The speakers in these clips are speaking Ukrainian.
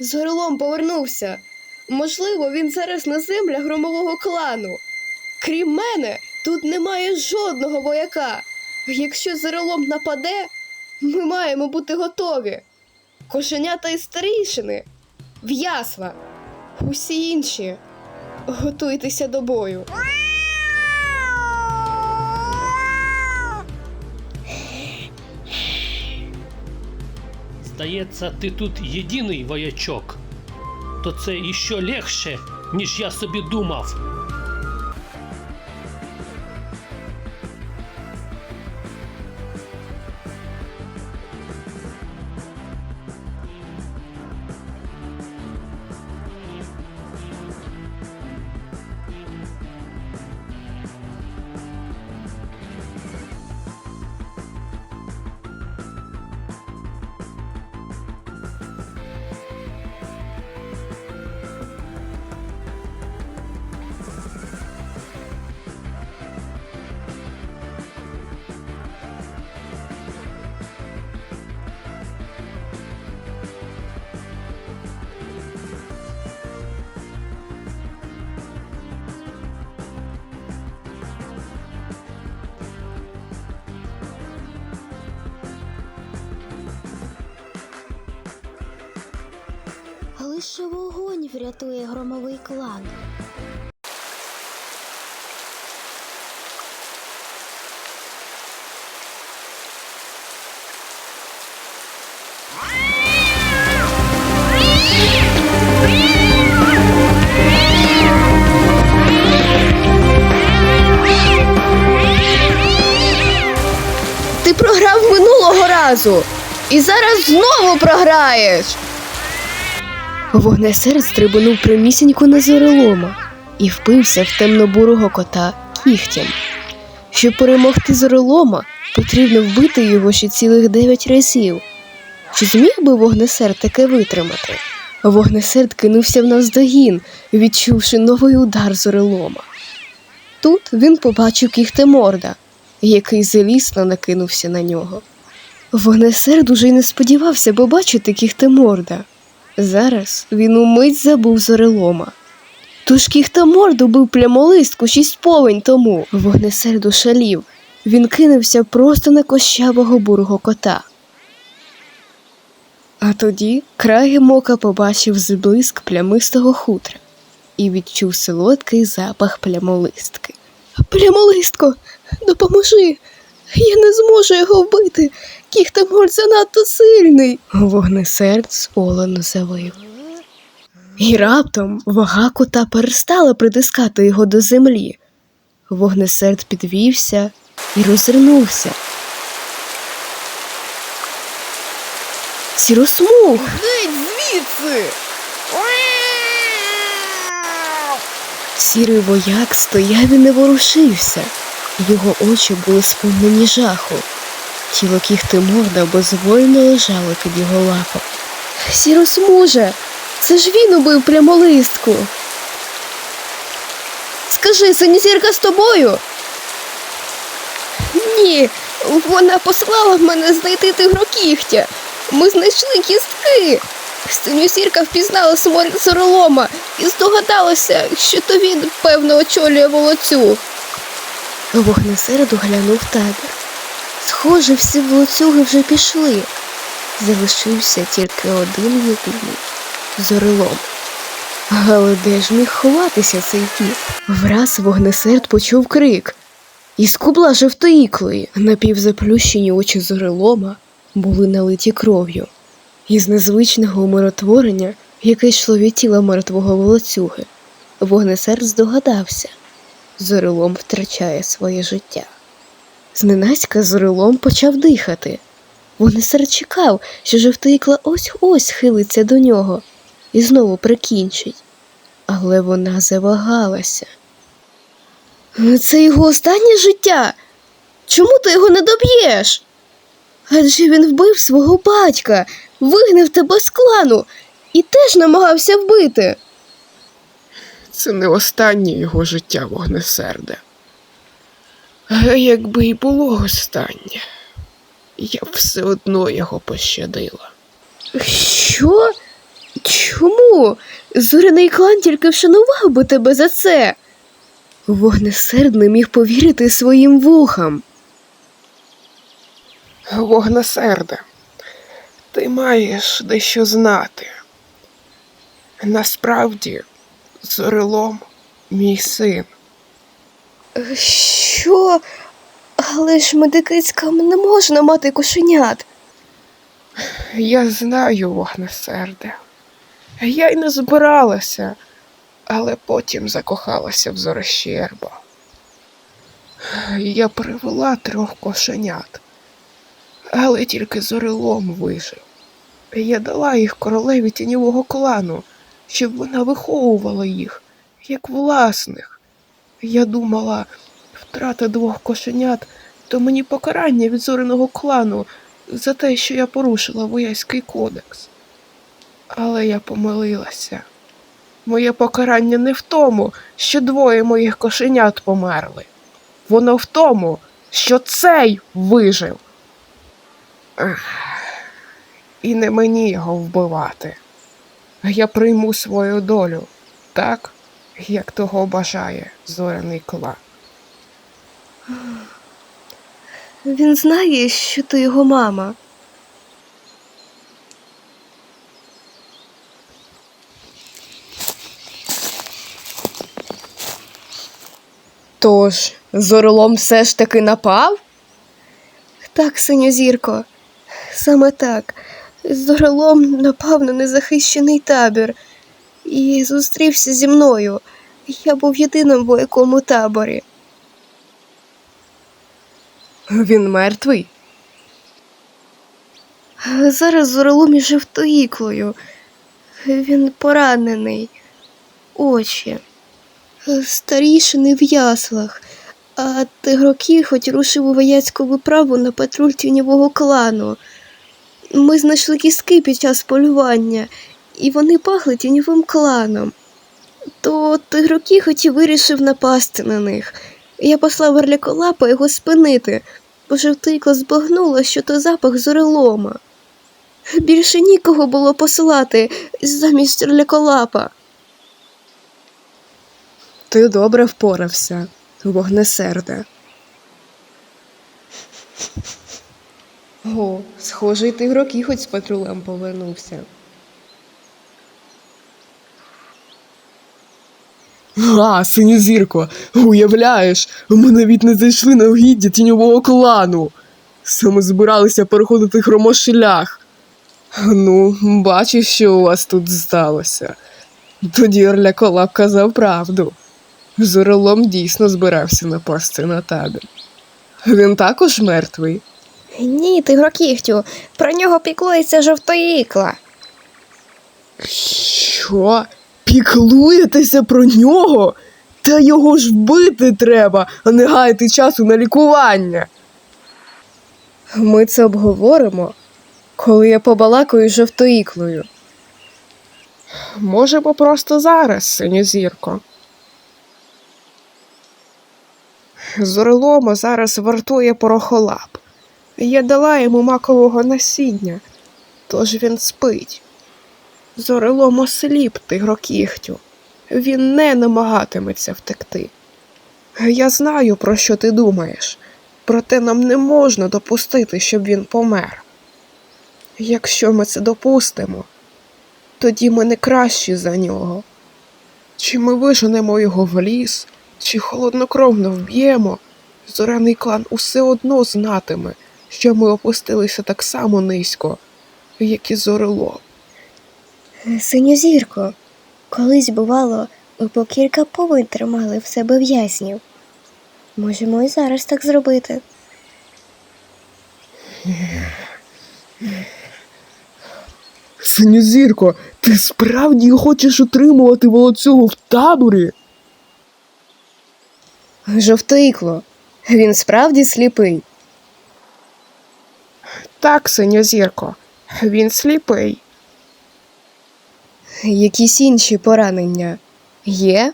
Зорелом повернувся. Можливо, він зараз на землях громового клану. Крім мене, тут немає жодного вояка. Якщо зорелом нападе, ми маємо бути готові. Кошенята і старішини, в ясла, усі інші. Готуйтеся до бою. Здається, ти тут єдиний воячок. То це іще легше, ніж я собі думав. Лише вогонь врятує громовий клан. Ти програв минулого разу і зараз знову програєш. Вогнесерд стрибнув прямісінько на зорелома і впився в темно-бурого кота кігтям. Щоб перемогти зорелома, потрібно вбити його ще цілих дев'ять разів. Чи зміг би вогнесерд таке витримати? Вогнесерд кинувся в навздогін, відчувши новий удар зорелома. Тут він побачив кіхтеморда, який злісно накинувся на нього. Вогнесерд уже й не сподівався побачити кіхтеморда. Зараз він умить забув зорелома. Тож кіхтеморд убив плямолистку шість повень тому. Вогнесерд ошалів. Він кинувся просто на кощавого бурого кота. А тоді краєм мока побачив зблиск плямистого хутра і відчув солодкий запах плямолистки. Плямолистко, допоможи! Я не зможу його вбити. Кіхтемор занадто сильний. Вогнесерд сполено завив. І раптом вага кота перестала притискати його до землі. Вогнесерд підвівся і розвернувся. Сіросмуг! Геть звідси! Сірий вояк стояв і не ворушився. Його очі були сповнені жаху. Тіло кіхтеморда безвольно лежало під його лапом. Сіросмуже, це ж він убив прямолистку. Скажи, синізірка з тобою? Ні, вона послала мене знайти тигрокігтя. Ми знайшли кістки. Синюсірка впізнала сморід соролома і здогадалася, що то він, певно, очолює волоцюг. Вогнесеред оглянув табір. Схоже, всі волоцюги вже пішли. Залишився тільки один єдиний зорелом. Але де ж міг ховатися цей кіт? Враз вогнесерд почув крик. Із кубла жовтоїклої напівзаплющені очі зорелома були налиті кров'ю. Із незвичного умиротворення, яке йшло від тіла мертвого волоцюги, вогнесерд здогадався. Зорелом втрачає своє життя. Зненацька зорелом почав дихати. Вогнесерд чекав, що жовтоїкла ось ось хилиться до нього і знову прикінчить. Але вона завагалася. Це його останнє життя. Чому ти його не доб'єш? Адже він вбив свого батька, вигнав тебе з клану і теж намагався вбити. Це не останнє його життя вогнесерде. Якби й було останнє, я б все одно його пощадила. Що? Чому? Зоряний клан тільки вшанував би тебе за це. Вогнесерд не міг повірити своїм вухам. Вогнесерде, ти маєш дещо знати. Насправді, зорелом мій син. Що? Але ж медикицькам не можна мати кошенят. Я знаю, вогнесерде. Я й не збиралася, але потім закохалася в Зорощерба. Я привела трьох кошенят, але тільки зорелом вижив. Я дала їх королеві тіньового клану, щоб вона виховувала їх, як власних. Я думала, втрата двох кошенят то мені покарання від зореного клану за те, що я порушила вояцький кодекс. Але я помилилася. Моє покарання не в тому, що двоє моїх кошенят померли. Воно в тому, що цей вижив. І не мені його вбивати. Я прийму свою долю, так, як того бажає зоряний клан. Він знає, що ти його мама. Тож, зоролом все ж таки напав? Так, синьозірко, саме так. Зоролом напав на незахищений табір і зустрівся зі мною. Я був єдиним в якому таборі. Він мертвий. Зараз зороломі жовтоїклою. Він поранений. Очі. Старішини в яслах. А тигроки хоч рушив у вояцьку виправу на патруль тіньового клану. Ми знайшли кістки під час полювання, і вони пахли тіньовим кланом. То тигроки хоч і вирішив напасти на них. Я послав Орляколапа його спинити, бо жовтийко збагнула, що то запах зорелома. Більше нікого було посилати замість Орляколапа. Ти добре впорався, вогнесерде. О, схоже, і тигроки хоч з патрулем повернувся. А, синьозірко, уявляєш, ми навіть не зайшли на угіддя тіньового клану. Саме збиралися переходити хромошлях. Ну, бачиш, що у вас тут сталося. Тоді Орляколап казав правду. Зорелом дійсно збирався напасти на табір. Він також мертвий. Ні, тигрокігтю, про нього піклується жовтоїкла. Що? Піклуєтеся про нього? Та його ж вбити треба, а не гаяти часу на лікування. Ми це обговоримо, коли я побалакаю з жовтоїклою. Може, бо просто зараз, синьозірко. Зорелома зараз вартує порохолап. Я дала йому макового насіння, тож він спить. Зорелом осліп тигрокігтю. Він не намагатиметься втекти. Я знаю, про що ти думаєш, проте нам не можна допустити, щоб він помер. Якщо ми це допустимо, тоді ми не кращі за нього. Чи ми виженемо його в ліс, чи холоднокровно вб'ємо, зоряний клан усе одно знатиме, що ми опустилися так само низько, як і зорело. Синьозірко, колись бувало, по кілька повинь тримали в себе в'язнів. Можемо і зараз так зробити. Синьозірко, ти справді хочеш утримувати волоцюгу в таборі? Жовтоїкло, він справді сліпий. Так, синьозірко, він сліпий. Якісь інші поранення є?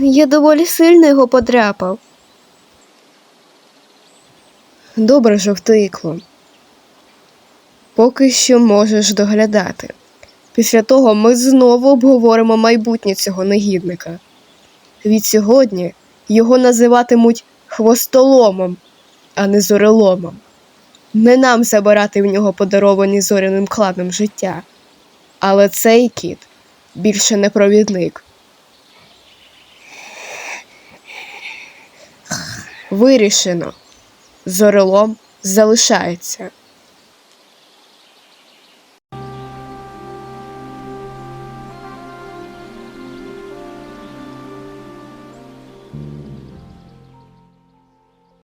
Я доволі сильно його подряпав. Добре, жовтоїкло. Поки що можеш доглядати. Після того ми знову обговоримо майбутнє цього негідника. Від сьогодні його називатимуть хвостоломом, а не зореломом. Не нам забирати в нього подаровані зоряним кланом життя. Але цей кіт більше не провідник. Вирішено. Зорелом залишається.